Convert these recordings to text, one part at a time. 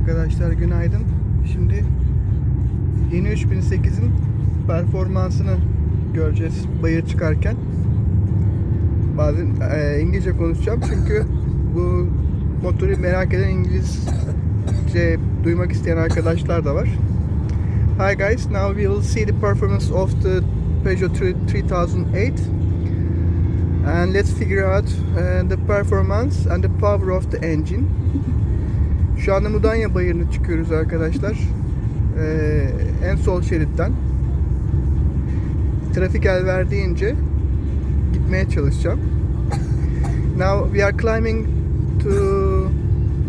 Arkadaşlar günaydın. Şimdi yeni 3008'in performansını göreceğiz bayır çıkarken. Bazen e, İngilizce konuşacağım çünkü bu motoru merak eden İngilizce duymak isteyen arkadaşlar da var. Hi guys, now we will see the performance of the Peugeot 3008 and let's figure out uh, the performance and the power of the engine. Şu anda Mudanya Bayırı'na çıkıyoruz arkadaşlar. Ee, en sol şeritten. Trafik el verdiğince gitmeye çalışacağım. Now we are climbing to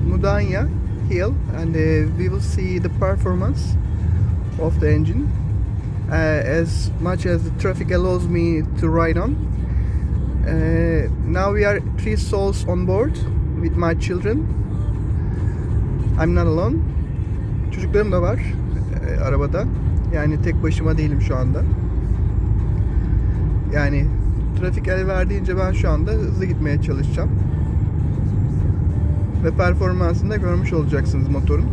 Mudanya hill and uh, we will see the performance of the engine uh, as much as the traffic allows me to ride on. Uh, now we are three souls on board with my children. I'm not alone. Çocuklarım da var e, arabada. Yani tek başıma değilim şu anda. Yani trafik el verdiğince ben şu anda hızlı gitmeye çalışacağım. Ve performansını da görmüş olacaksınız motorun.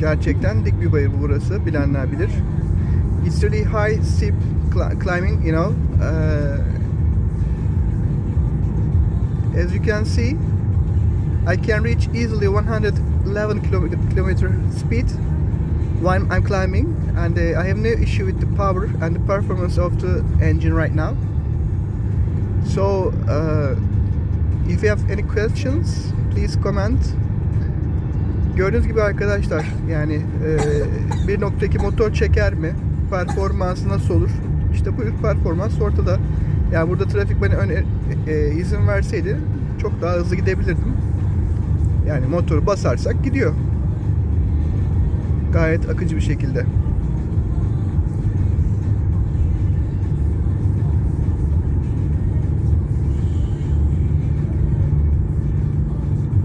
Gerçekten dik bir bayır bu burası. Bilenler bilir. It's really high steep cli- climbing, you know. Uh, as you can see, I can reach easily 111 kilometer, speed while I'm climbing, and uh, I have no issue with the power and the performance of the engine right now. So, uh, if you have any questions, please comment. Gördüğünüz gibi arkadaşlar, yani e, 1.2 motor çeker mi? Performansı nasıl olur? İşte bu performans ortada. Yani burada trafik bana öne, e, izin verseydi çok daha hızlı gidebilirdim. Yani motoru basarsak gidiyor. Gayet akıcı bir şekilde.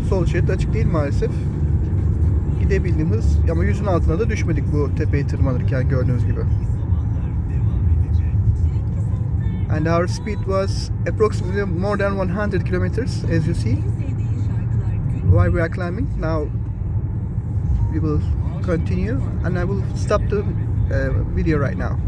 Sol şerit açık değil maalesef. Gidebildiğimiz ama yüzün altına da düşmedik bu tepeyi tırmanırken gördüğünüz gibi. And our speed was approximately more than 100 kilometers as you see while we are climbing. Now we will continue and I will stop the uh, video right now.